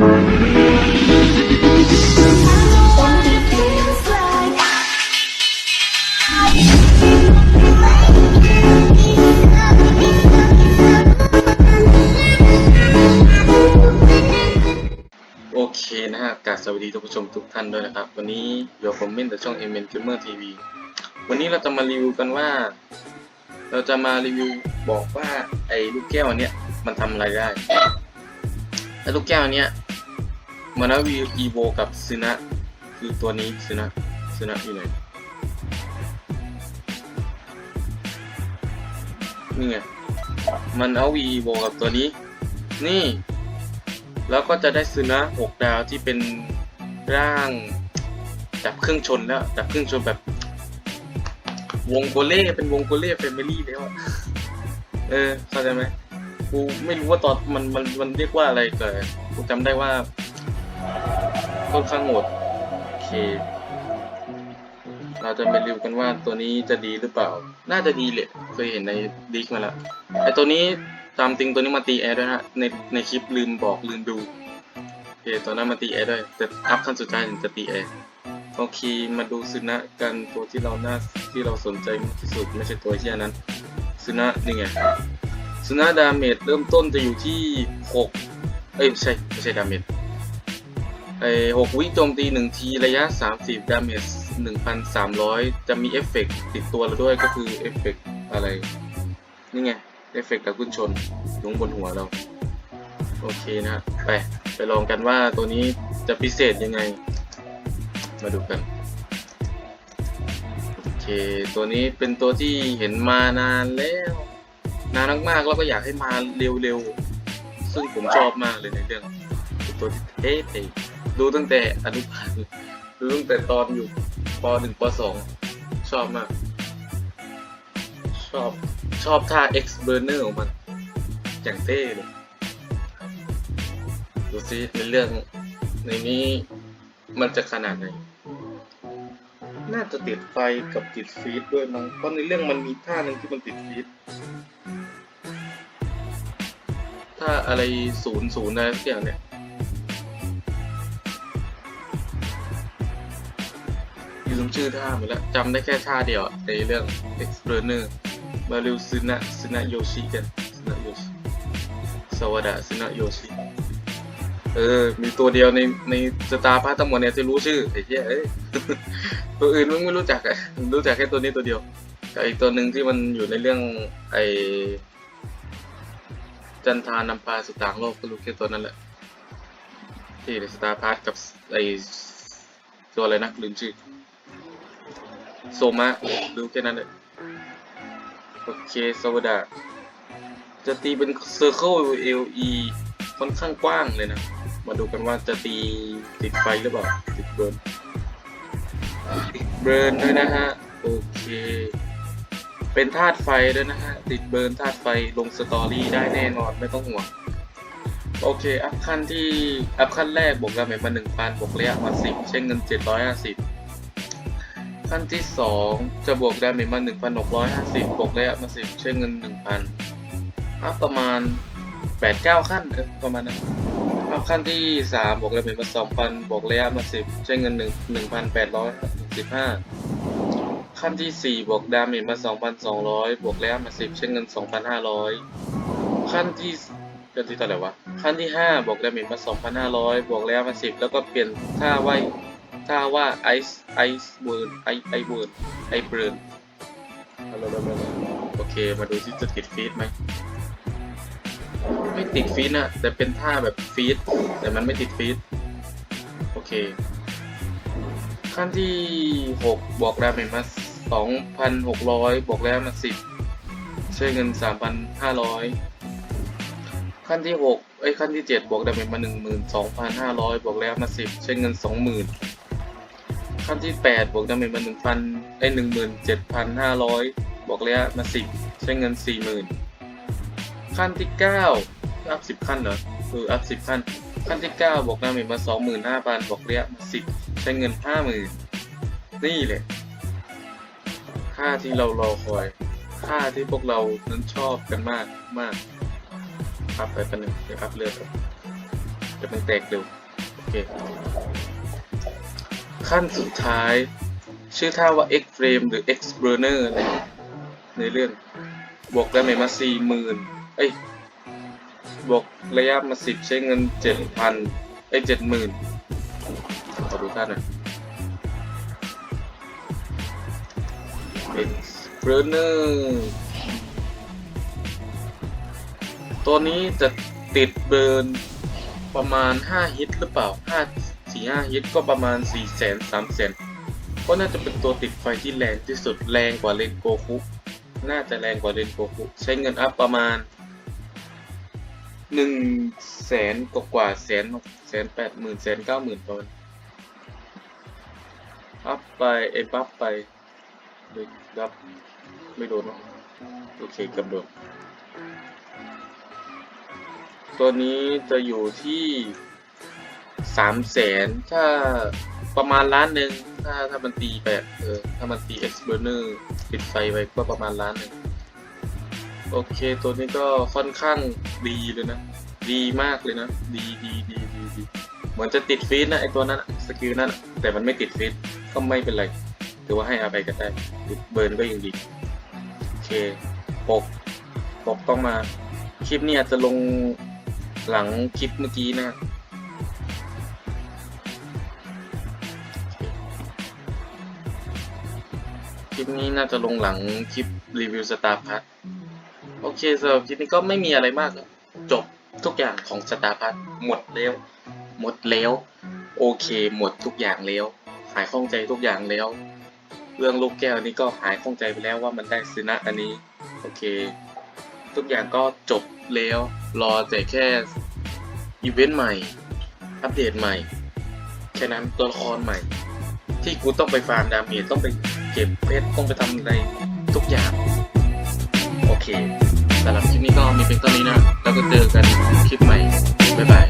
โอเคนะฮะกราบสวัสดีท่านผู้ชมทุกท่านด้วยนะครับ วันนี้อยู่ผมเม่นจากช่อง m n Gamer TV วันนี้เราจะมารีวิวกันว่า เราจะมารีวิวบอกว่าไอ้ลูกแก้วอันเนี้ยมันทำอะไรได้ ไอ้ลูกแก้วอันเนี้ย มันาวีอีโวกับซึนะคือตัวนี้ซึนะซึนะอยู่ไหนนี่ไงมันเอาวีอีโวกับตัวนี้ นี่ แล้วก็จะได้ซึนะหกดาวที่เป็นร่างจับเครื่องชนแล้วจับเครื่องชนแบบ วงโกเล่เป็นวงโกเล่แฟมิลี่แล้วเออเข้าใจไหมกูไม่รู้ว่าตอนมันมันมันเรียกว่าอะไรแต่กูจำได้ว่า ค่อนข้างโหดโอเค เราจะไปรีวิวกันว่าตัวนี้จะดีหรือเปล่า น่าจะดีแหละเคยเห็นในดิกมาแล้วไอตัวนี้ตามจริงตัวนี้มาตีแอร์ด้วยนะฮะในในคลิปลืมบอกลืมดูโอเคตัวนั้นมาตีแอร์ด้วยแต่อัพขั้นสุดท้ายถึงจะตีแอร์โอเคมาดูซึนะกันตัวที่เราน่าที่เราสนใจมากที่สุดไม่ใช่ตัวเชี่ยนั้นซึนะนี่ไงซึนะดาเมจเริ่มต้นจะอยู่ที่หกเอ้ยไม่ใช่ไม่ใช่ดาเมจ ไอ้หกวิโจมตีหนึ่งทีระยะสามสิบดาเมจหนึ่งพันสามร้อยจะมีเอฟเฟกติดตัวเราด้วยก็คือเอฟเฟกอะไร นี่ไง เอฟเฟกต์กับขึ้นชนลงบนหัวเรา โอเคนะไป ไปลองกันว่าตัวนี้จะพิเศษยังไง มาดูกัน โอเค ตัวนี้เป็นตัวที่เห็นมานานแล้ว นานมากๆแล้วก็อยากให้มาเร็วๆ ซึ่งผมชอบมากเลยในเรื่อง ตัวที่เท่ๆ ดูตั้งแต่อนุบาลดูตั้งแต่ตอนอยู่ป .1 ป .2 ชอบมาก ชอบชอบท่า X burner ของมัน อย่างเท่เลย ดูซิในเรื่องในนี้มันจะขนาดไหน น่าจะติดไฟกับติดฟีดด้วยมั้งเพราะในเรื่องมันมีท่าหนึ่งที่มันติดฟีดท่าอะไรศูนย์ศูนย์อะไรสักอย่างเนี่ย ลืมชื่อท่าหมดแล้วจำได้แค่ท่าเดียวในเรื่อง X burner มาริวซึนะซึนะโยชิกันซึนะโยชิสวัสดะซึนะโยชิเออ มีตัวเดียวในในสตาร์พาทั้งหมดเนี่ยจะรู้ชื่อไอ้เหี้ยเอ้ยตัวอื่นมึงไม่รู้จักอะรู้จักแค่ตัวนี้ตัวเดียวกับอีกตัวหนึ่งที่มันอยู่ในเรื่องไอจันทานำพาสุต่างโลกก็รู้แค่ตัวนั้นแหละ ที่ในสตาร์พาร์กับไอตัวอะไรนะลืมชื่อ โซมาดูแค่นั้นเลยโอเคสวัสดีจะตีเป็นเซอร์เคิลเอลีค่อนข้างกว้างเลยนะ มาดูกันว่าจะตีติดไฟหรือเปล่า ติดเบิร์นติดเบิร์นด้วยนะฮะ โอเค เป็นธาตุไฟด้วยนะฮะ ติดเบิร์นธาตุไฟลงสตอรี่ได้แน่นอนไม่ต้องห่วงโอเค อัพขั้นที่ อัพขั้นแรกบวกดาเมจมาหนึ่งพันบวกระยะมาสิบเช่นเงินเจ็ดร้อยห้าสิบ ขั้นที่สองจะบวกดาเมจมาหนึ่งพันหกร้อยห้าสิบบวกระยะมาสิบใช้เงินหนึ่งพันอัพประมาณแปดเก้าขั้นประมาณนั้นอัพขั้นที่สามบวกดาเมจมาสองพันบวกระยะมาสิบใช้เงินหนึ่งหนึ่งพันแปดร้อยสิบห้าขั้นที่สี่บวกดาเมจมาสองพันสองร้อยบวกระยะมาสิบใช้เงินสองพันห้าร้อยขั้นที่ขั้นที่เท่าไหร่วะ ขั้นที่ห้าบวกดาเมจมาสองพันห้าร้อยบวกระยะมาสิบแล้วก็เปลี่ยนท่าว่าย ถ้าว่าไอซ์ไอซ์เวิร์นไอไอเวิร์นไอเบิร์นโอเค มาดูที่จะติดฟีดไหม ไม่ติดฟีดนะแต่เป็นท่าแบบฟีดแต่มันไม่ติดฟีดโอเค ขั้นที่หกบวกดาเมจมาสองพันหกร้อยบวกแล้วมาสิบใช้เงินสามพันห้าร้อยขั้นที่หกไอ้ขั้นที่เจ็ดบวกดาเมจมาหนึ่งหมื่นสองพันห้าร้อยบวกแล้วมาสิบใช้เงินสองหมื่น ขั้นที่แปดบวกดาเมจมาหนึ่งพันไอ้หนึ่งหมื่นเจ็ดพันห้าร้อยบวกระยะมาสิบใช้เงินสี่หมื่นขั้นที่เก้าอัพสิบขั้นเหรอเอออัพสิบขั้น ขั้นที่เก้าบวกดาเมจมาสองหมื่นห้าพันบวกระยะมาสิบใช้เงินห้าหมื่นนี่แหละ ค่าที่เรารอคอย ค่าที่พวกเรานั้นชอบกันมากมากอัพไปกันหนึ่งเดี๋ยวอัพเลือดก่อนจะมันแตกเร็วโอเค ขั้นสุดท้าย ชื่อท่าว่า X frame หรือ X burner อะไรในเรื่องบวกดาเมมาสี่หมื่นเอ้ยบวกระยะมาสิบใช้เงินเจ็ดพันเอ้ยเจ็ดหมื่นขอดูท่าหน่อย X burner ตัวนี้จะติดเบิร์นประมาณ 5 ฮิตหรือเปล่า 5 4 5ฮิตก็ประมาณ4แสน3แสนก็น่าจะเป็นตัวติดไฟที่แรงที่สุดแรงกว่าเลนโกคุน่าจะแรงกว่าเลนโกคุใช้เงินอัพประมาณ1แสนกว่ากว่าแสนแสนแปดหมื่นแสนเก้าหมื่นประมาณอัพไปเอ็มอัพไปเฮ้ยดับไม่โดนเนอะโอเคกับโดนตัวนี้จะอยู่ที่ สามแสนถ้าประมาณล้านหนึ่งถ้าถ้ามันตีแบบเออถ้ามันตี X burner ติดไฟไว้ก็ประมาณล้านหนึ่งโอเคตัวนี้ก็ค่อนข้างดีเลยนะ ดีมากเลยนะ ดีดีดีดีดีเหมือนจะติดฟีดนะไอตัวนั้นสกิลนั้นแต่มันไม่ติดฟีดก็ไม่เป็นไรถือว่าให้อาไปก็ได้ติดเบิร์นก็ยังดีโอเคปกปกต้องมา คลิปนี้อาจจะลงหลังคลิปเมื่อกี้นะ ลิปนี้น่าจะลงหลังคลิปรีวิวสตาร์พัทโอเคสำหรับคลิปนี้ก็ไม่มีอะไรมากอะจบทุกอย่างของสตาร์พัทหมดแล้ว หมดแล้ว โอเค หมดทุกอย่างแล้ว หายข้องใจทุกอย่างแล้ว เรื่องลูกแก้วนี้ก็หายข้องใจไปแล้วว่ามันได้ซินะอันนี้ โอเค ทุกอย่างก็จบแล้ว รอแต่แค่อีเวนต์ใหม่ อัปเดตใหม่ แค่นั้นตัวละครใหม่ ที่กูต้องไปฟาร์มดาเมจต้องไป เก็บเพชรต้องไปทำอะไรทุกอย่าง โอเคสำหรับคลิปนี้ก็มีเพียงเท่านี้นะ แล้วก็เจอกันคลิปใหม่ บ๊ายบาย